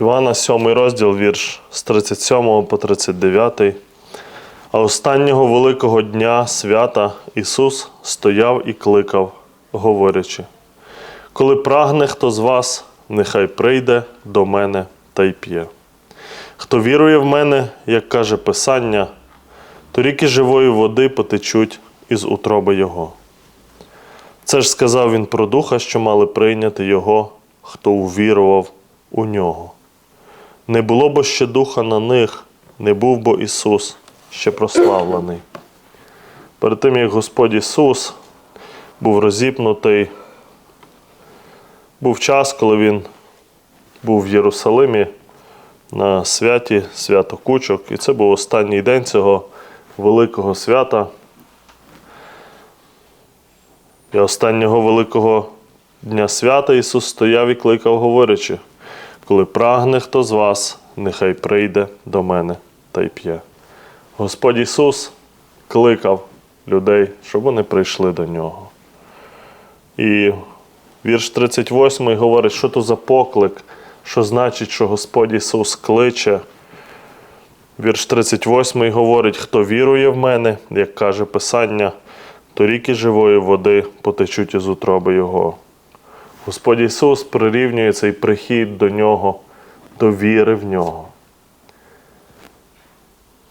Івана, 7 розділ, вірш з 37 по 39. А останнього великого дня свята Ісус стояв і кликав, говорячи: Коли прагне хто з вас, нехай прийде до мене та й п'є. Хто вірує в мене, як каже Писання, то ріки живої води потечуть із утроби Його. Це ж сказав він про духа, що мали прийняти Його, хто увірував у нього. Не було бо ще духа на них, не був бо Ісус ще прославлений. Перед тим, як Господь Ісус був розіпнутий, був час, коли Він був в Єрусалимі на святі, свято Кучок, і це був останній день цього великого свята. І останнього великого дня свята Ісус стояв і кликав, говорячи, коли прагне хто з вас, нехай прийде до мене та й п'є. Господь Ісус кликав людей, щоб вони прийшли до нього. І вірш 38 говорить, що то за поклик, що значить, що Господь Ісус кличе. Вірш 38 говорить, хто вірує в мене, як каже Писання, то ріки живої води потечуть із утроби Його. Господь Ісус прирівнює цей прихід до Нього, до віри в Нього.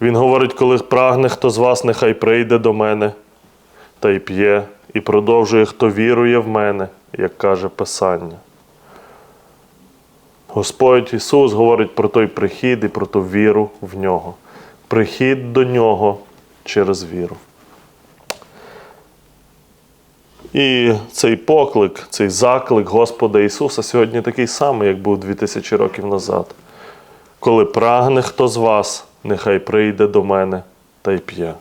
Він говорить, коли прагне хто з вас, нехай прийде до мене та й п'є, і продовжує, хто вірує в мене, як каже Писання. Господь Ісус говорить про той прихід і про ту віру в нього. Прихід до Нього через віру. І цей поклик, цей заклик Господа Ісуса сьогодні такий самий, як був 2000 років назад. Коли прагне хто з вас, нехай прийде до мене та й п'є.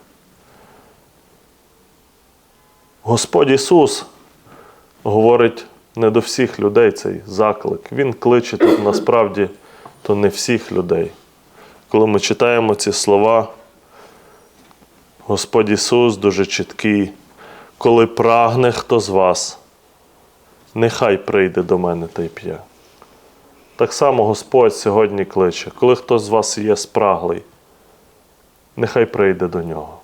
Господь Ісус говорить не до всіх людей цей заклик. Він кличе тут насправді то не всіх людей. Коли ми читаємо ці слова, Господь Ісус дуже чіткий, коли прагне хто з вас, нехай прийде до мене та й п'є. Так само Господь сьогодні кличе, коли хто з вас є спраглий, нехай прийде до нього.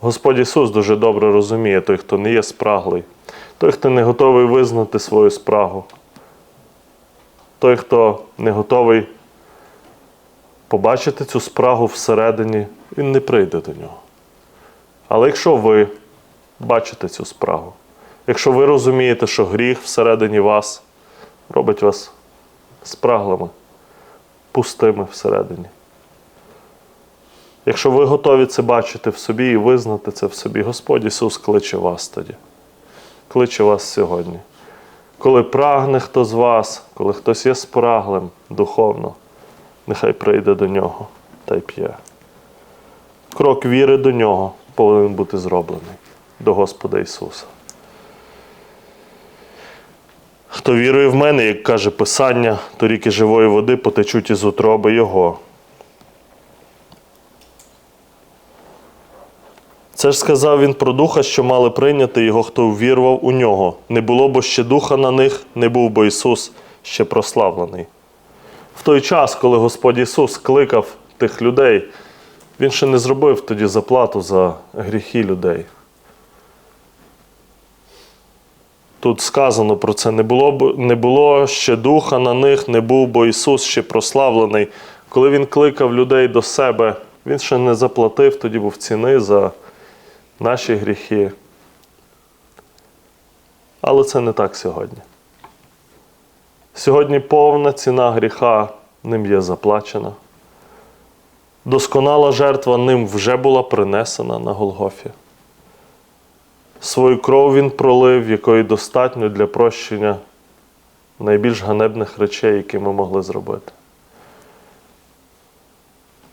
Господь Ісус дуже добре розуміє той, хто не є спраглий, той, хто не готовий визнати свою спрагу, той, хто не готовий побачити цю спрагу всередині, він не прийде до нього. Але якщо ви бачите цю спрагу, якщо ви розумієте, що гріх всередині вас робить вас спраглими, пустими всередині. Якщо ви готові це бачити в собі і визнати це в собі, Господь Ісус кличе вас тоді. Кличе вас сьогодні. Коли прагне хто з вас, коли хтось є спраглим духовно, нехай прийде до нього та й п'є. Крок віри до нього повинен бути зроблений до Господа Ісуса. Хто вірує в мене, як каже Писання, то ріки живої води потечуть із утроби Його. Це ж сказав він про духа, що мали прийняти його, хто увірував у нього. Не було бо ще духа на них, не був бо Ісус ще прославлений. В той час, коли Господь Ісус кликав тих людей, Він ще не зробив тоді заплату за гріхи людей. Тут сказано про це: не було, не було ще духа на них, не був бо Ісус ще прославлений. Коли Він кликав людей до себе, Він ще не заплатив тоді був ціни за наші гріхи. Але це не так сьогодні. Сьогодні повна ціна гріха ним є заплачена. Досконала жертва ним вже була принесена на Голгофі. Свою кров він пролив, якої достатньо для прощення найбільш ганебних речей, які ми могли зробити.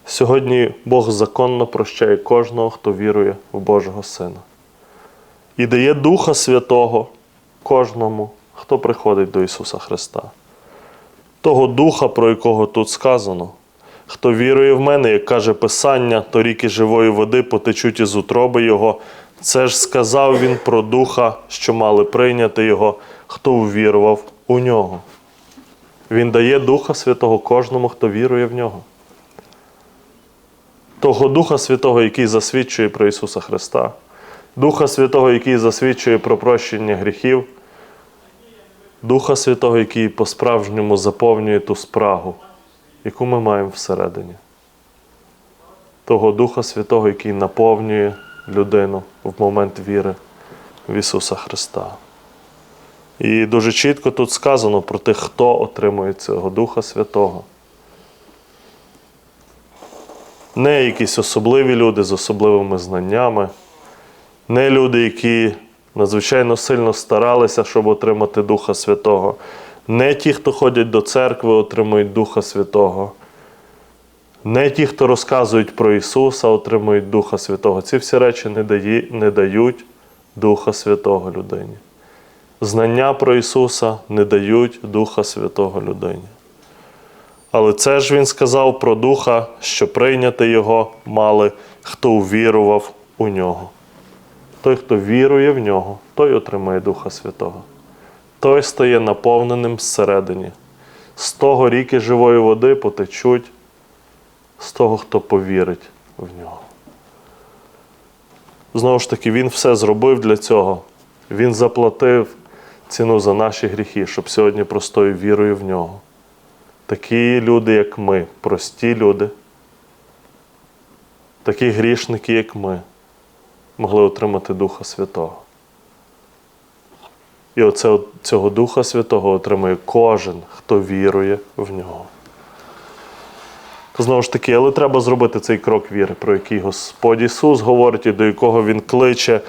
Сьогодні Бог законно прощає кожного, хто вірує в Божого Сина. І дає Духа Святого кожному, хто приходить до Ісуса Христа. Того Духа, про якого тут сказано, хто вірує в мене, як каже Писання, то ріки живої води потечуть із утроби Його. Це ж сказав Він про Духа, що мали прийняти Його, хто увірував у нього. Він дає Духа Святого кожному, хто вірує в нього. Того Духа Святого, який засвідчує про Ісуса Христа, Духа Святого, який засвідчує про прощення гріхів, Духа Святого, який по-справжньому заповнює ту спрагу, яку ми маємо всередині. Того Духа Святого, який наповнює людину в момент віри в Ісуса Христа. І дуже чітко тут сказано про тих, хто отримує цього Духа Святого. Не якісь особливі люди з особливими знаннями, не люди, які надзвичайно сильно старалися, щоб отримати Духа Святого, не ті, хто ходять до церкви, отримують Духа Святого. Не ті, хто розказують про Ісуса, отримують Духа Святого. Ці всі речі не, дає, не дають Духа Святого людині. Знання про Ісуса не дають Духа Святого людині. Але це ж Він сказав про Духа, що прийняти Його мали, хто увірував у нього. Той, хто вірує в нього, той отримає Духа Святого. Той стає наповненим зсередині. З того ріки живої води потечуть з того, хто повірить в нього. Знову ж таки, Він все зробив для цього. Він заплатив ціну за наші гріхи, щоб сьогодні простою вірою в нього. Такі люди, як ми, прості люди, такі грішники, як ми, могли отримати Духа Святого. І оце, цього Духа Святого отримує кожен, хто вірує в нього. Знову ж таки, але треба зробити цей крок віри, про який Господь Ісус говорить і до якого Він кличе.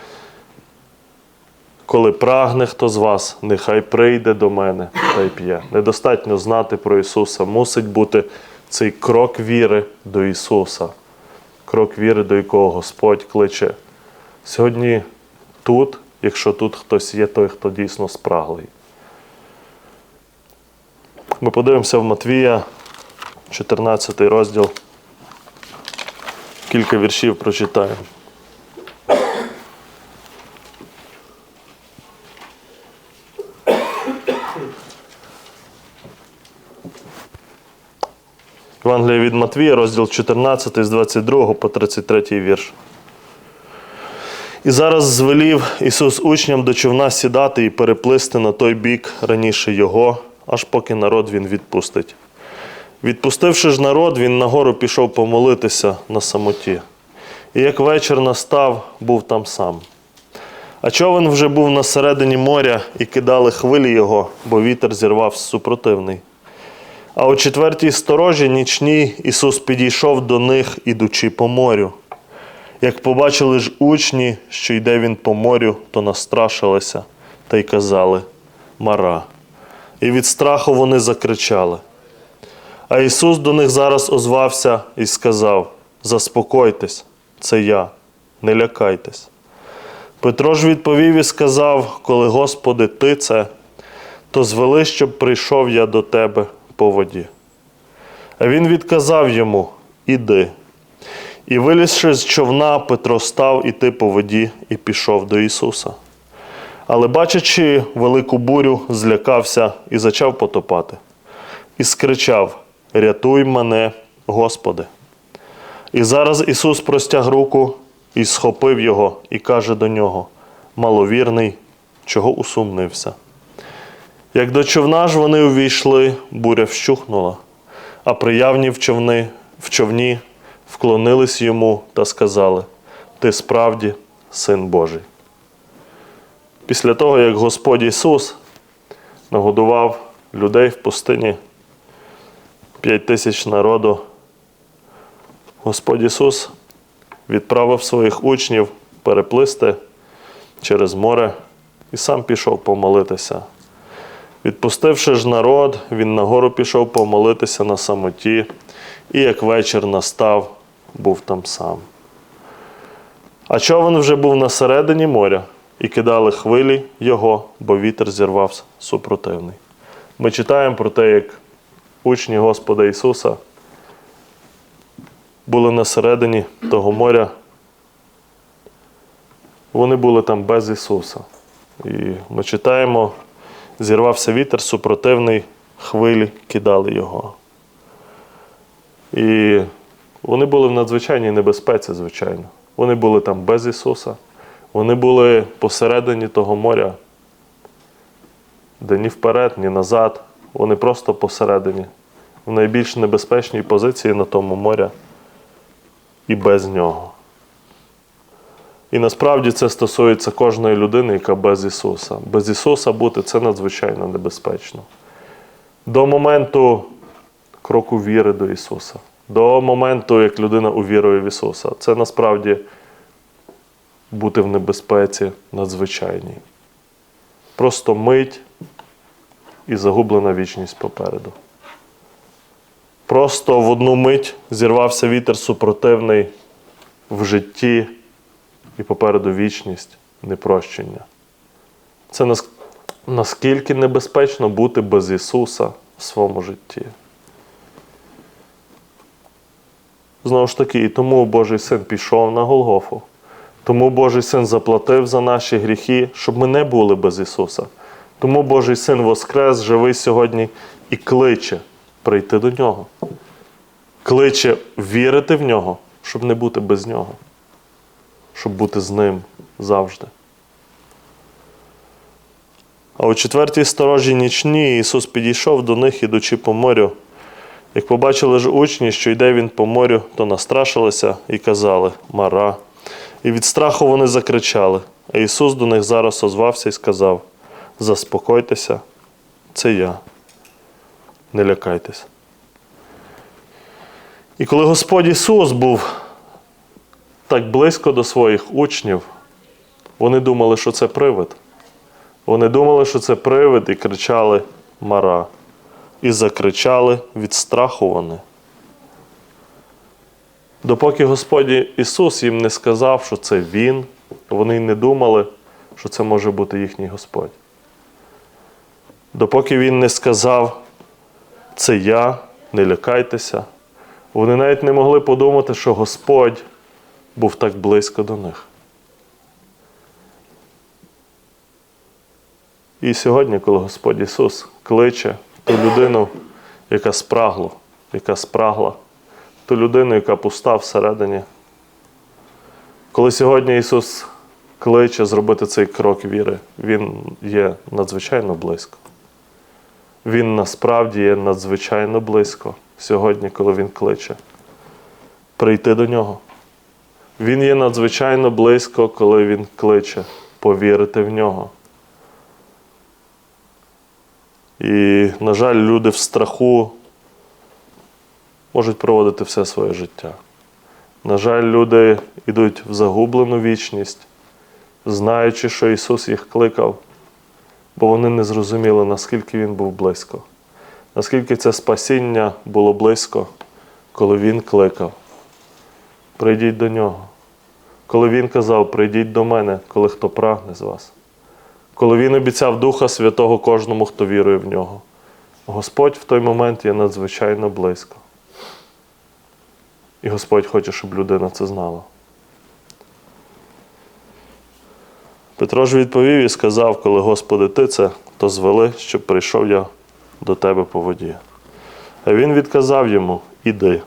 Коли прагне хто з вас, нехай прийде до мене та й п'є. Недостатньо знати про Ісуса. Мусить бути цей крок віри до Ісуса, крок віри, до якого Господь кличе. Сьогодні тут, якщо тут хтось є, той, хто дійсно спраглий. Ми подивимося в Матвія, 14 розділ. Кілька віршів прочитаємо. Євангелія від Матвія, розділ 14 з 22 по 33 вірш. І зараз звелів Ісус учням до човна сідати і переплисти на той бік раніше Його, аж поки народ Він відпустить. Відпустивши ж народ, він нагору пішов помолитися на самоті. І як вечір настав, був там сам. А човен вже був на середині моря, і кидали хвилі його, бо вітер зірвав супротивний. А о четвертій сторожі нічній Ісус підійшов до них, ідучи по морю. Як побачили ж учні, що йде він по морю, то настрашилися та й казали Мара. І від страху вони закричали. А Ісус до них зараз озвався і сказав: Заспокойтесь, це я, не лякайтесь. Петро ж відповів і сказав: Коли Господи, Ти це, то звели, щоб прийшов я до Тебе по воді. А він відказав йому: Іди. І вилізши з човна, Петро став іти по воді і пішов до Ісуса. Але, бачачи велику бурю, злякався і зачав потопати. І скричав: Рятуй мене, Господи. І зараз Ісус простяг руку і схопив його, і каже до нього: Маловірний, чого усумнився. Як до човна ж вони увійшли, буря вщухнула, а приявні в човни, в човні вклонились йому та сказали: Ти справді син Божий. Після того, як Господь Ісус нагодував людей в пустині, п'ять тисяч народу, Господь Ісус відправив своїх учнів переплисти через море і сам пішов помолитися. Відпустивши ж народ, він нагору пішов помолитися на самоті, і як вечір настав, був там сам. А човен вже був на середині моря, і кидали хвилі його, бо вітер зірвався супротивний. Ми читаємо про те, як учні Господа Ісуса були на середині того моря. Вони були там без Ісуса. І ми читаємо, зірвався вітер супротивний, хвилі кидали його. І вони були в надзвичайній небезпеці, звичайно. Вони були там без Ісуса. Вони були посередині того моря, де ні вперед, ні назад. Вони просто посередині, в найбільш небезпечній позиції на тому моря і без нього. І насправді це стосується кожної людини, яка без Ісуса. Без Ісуса бути це надзвичайно небезпечно. До моменту кроку віри до Ісуса, до моменту, як людина увірує в Ісуса, це насправді бути в небезпеці надзвичайній. Просто мить і загублена вічність попереду. Просто в одну мить зірвався вітер супротивний в житті і попереду вічність непрощення. Це наскільки небезпечно бути без Ісуса в своєму житті. Знову ж таки, і тому Божий син пішов на Голгофу. Тому Божий син заплатив за наші гріхи, щоб ми не були без Ісуса. Тому Божий син воскрес, живий сьогодні і кличе прийти до нього. Кличе вірити в нього, щоб не бути без нього, щоб бути з ним завжди. А у четвертій сторожі нічні Ісус підійшов до них, ідучи по морю. Як побачили ж учні, що йде він по морю, то настрашилися і казали Мара. І від страху вони закричали. А Ісус до них зараз озвався і сказав: Заспокойтеся, це я. Не лякайтесь. І коли Господь Ісус був так близько до своїх учнів, вони думали, що це привид. Вони думали, що це привид, і кричали Мара. І закричали від. Допоки Господь Ісус їм не сказав, що це Він, вони й не думали, що це може бути їхній Господь. Допоки Він не сказав, це я, не лякайтеся, вони навіть не могли подумати, що Господь був так близько до них. І сьогодні, коли Господь Ісус кличе ту людину, яка спрагла, яка спрагла, ту людину, яка пуста всередині. Коли сьогодні Ісус кличе зробити цей крок віри, Він є надзвичайно близько. Він насправді є надзвичайно близько сьогодні, коли Він кличе прийти до нього. Він є надзвичайно близько, коли Він кличе повірити в нього. І, на жаль, люди в страху можуть проводити все своє життя. На жаль, люди йдуть в загублену вічність, знаючи, що Ісус їх кликав, бо вони не зрозуміли, наскільки Він був близько, наскільки це спасіння було близько, коли Він кликав. Прийдіть до нього. Коли Він казав, прийдіть до мене, коли хто прагне з вас. Коли Він обіцяв Духа Святого кожному, хто вірує в нього. Господь в той момент є надзвичайно близько. І Господь хоче, щоб людина це знала. Петро ж відповів і сказав, коли Господи, ти це, то звели, щоб прийшов я до тебе по воді. А він відказав йому Іди.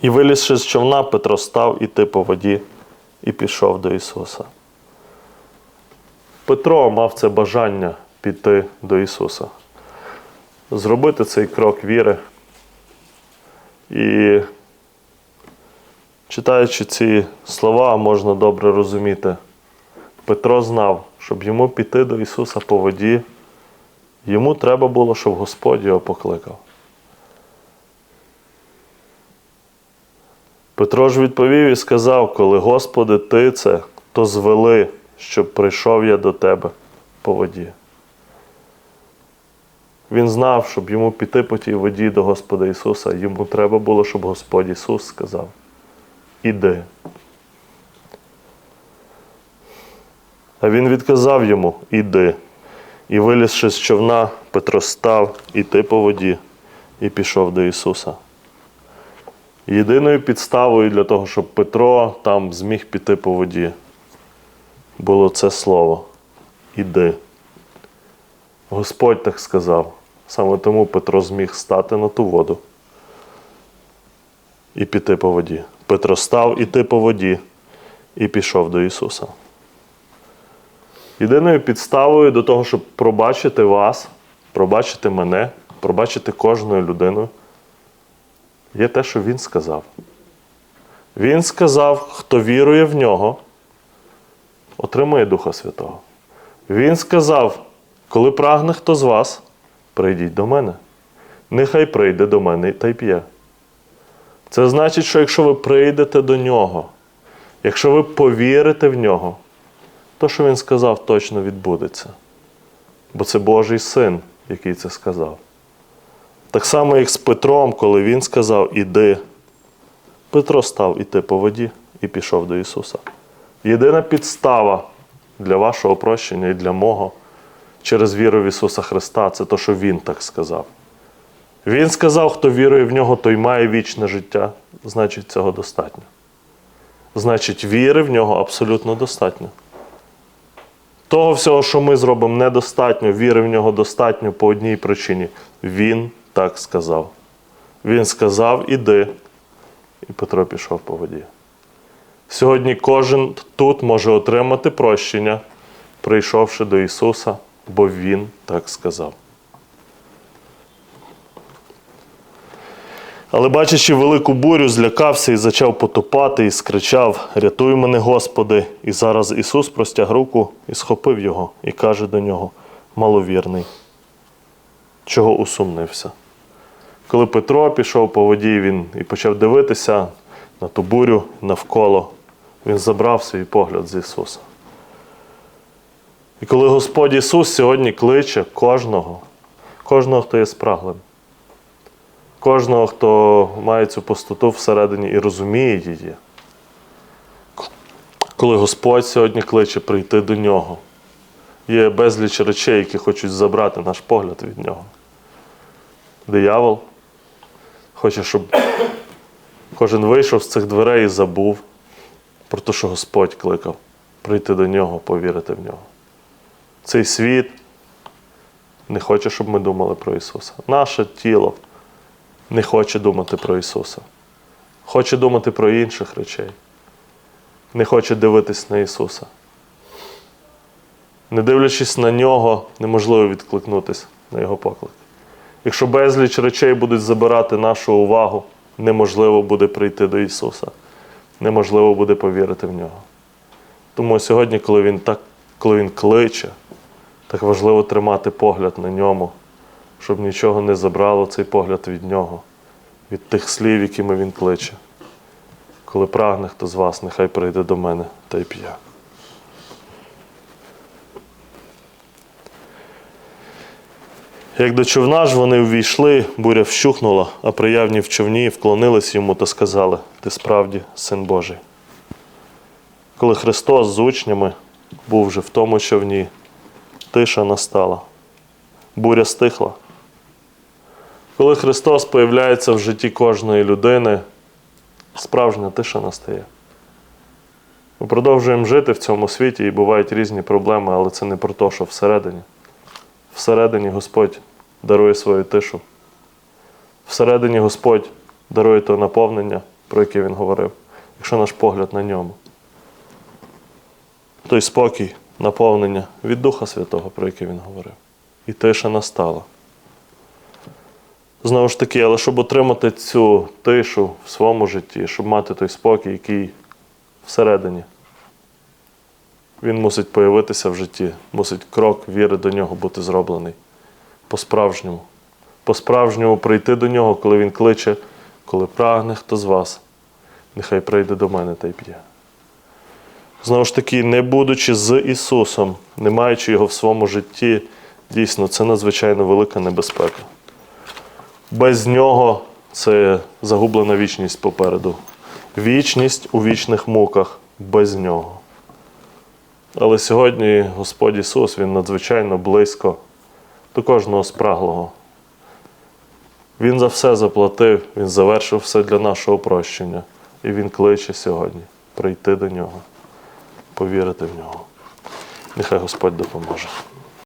І вилізши з човна, Петро став іти по воді і пішов до Ісуса. Петро мав це бажання піти до Ісуса, зробити цей крок віри. І читаючи ці слова, можна добре розуміти. Петро знав, щоб йому піти до Ісуса по воді, йому треба було, щоб Господь його покликав. Петро ж відповів і сказав: коли Господи, Ти це, то звели, щоб прийшов я до Тебе по воді. Він знав, щоб йому піти по тій воді до Господа Ісуса, йому треба було, щоб Господь Ісус сказав: Іди. А він відказав йому Іди. І вилізши з човна, Петро став іти по воді і пішов до Ісуса. Єдиною підставою для того, щоб Петро там зміг піти по воді, було це слово Іди. Господь так сказав, Саме тому Петро зміг стати на ту воду і піти по воді. Петро став іти по воді і пішов до Ісуса. Єдиною підставою до того, щоб пробачити вас, пробачити мене, пробачити кожною людиною, є те, що Він сказав. Він сказав, хто вірує в нього, отримує Духа Святого. Він сказав, коли прагне хто з вас, прийдіть до мене. Нехай прийде до мене та й п'є. Це значить, що якщо ви прийдете до нього, якщо ви повірите в нього, то, що він сказав, точно відбудеться. Бо це Божий син, який це сказав. Так само, як з Петром, коли він сказав Іди, Петро став іти по воді і пішов до Ісуса. Єдина підстава для вашого прощення і для мого через віру в Ісуса Христа це те, що Він так сказав. Він сказав, хто вірує в нього, той має вічне життя. Значить, цього достатньо. Значить, віри в нього абсолютно достатньо. Того всього, що ми зробимо, недостатньо, віри в нього достатньо по одній причині. Він так сказав. Він сказав, іди. І Петро пішов по воді. Сьогодні кожен тут може отримати прощення, прийшовши до Ісуса, бо Він так сказав. Але, бачачи велику бурю, злякався і почав потопати, і скричав: Рятуй мене, Господи! І зараз Ісус простяг руку і схопив його, і каже до нього: маловірний, чого усумнився. Коли Петро пішов по воді, він і почав дивитися на ту бурю навколо, він забрав свій погляд з Ісуса. І коли Господь Ісус сьогодні кличе кожного, кожного, хто є спраглим, кожного, хто має цю пустоту всередині і розуміє її, коли Господь сьогодні кличе прийти до нього, є безліч речей, які хочуть забрати наш погляд від нього. Диявол хоче, щоб кожен вийшов з цих дверей і забув про те, що Господь кликав, прийти до нього, повірити в нього. Цей світ не хоче, щоб ми думали про Ісуса. Наше тіло не хоче думати про Ісуса. Хоче думати про інших речей. Не хоче дивитись на Ісуса. Не дивлячись на нього, неможливо відкликнутися на Його поклик. Якщо безліч речей будуть забирати нашу увагу, неможливо буде прийти до Ісуса. Неможливо буде повірити в нього. Тому сьогодні, коли Він так, коли Він кличе, так важливо тримати погляд на ньому, щоб нічого не забрало цей погляд від нього, від тих слів, якими він кличе. Коли прагне хто з вас, нехай прийде до мене та й п'є. Як до човна ж вони увійшли, буря вщухнула, а приявні в човні вклонились йому та сказали: Ти справді син Божий. Коли Христос з учнями був вже в тому човні, тиша настала, буря стихла. Коли Христос появляється в житті кожної людини, справжня тиша настає. Ми продовжуємо жити в цьому світі і бувають різні проблеми, але це не про те, що всередині. Всередині Господь дарує свою тишу. Всередині Господь дарує то наповнення, про яке Він говорив, якщо наш погляд на ньому. Той спокій, наповнення від Духа Святого, про яке він говорив. І тиша настала. Знову ж таки, але щоб отримати цю тишу в своєму житті, щоб мати той спокій, який всередині, він мусить появитися в житті, мусить крок віри до нього бути зроблений по-справжньому. По-справжньому прийти до нього, коли він кличе, коли прагне хто з вас, нехай прийде до мене та й п'є. Знову ж таки, не будучи з Ісусом, не маючи Його в своєму житті, дійсно, це надзвичайно велика небезпека. Без нього це загублена вічність попереду. Вічність у вічних муках без нього. Але сьогодні Господь Ісус, Він надзвичайно близько до кожного спраглого. Він за все заплатив, Він завершив все для нашого прощення. І Він кличе сьогодні прийти до нього, повірити в нього. Нехай Господь допоможе.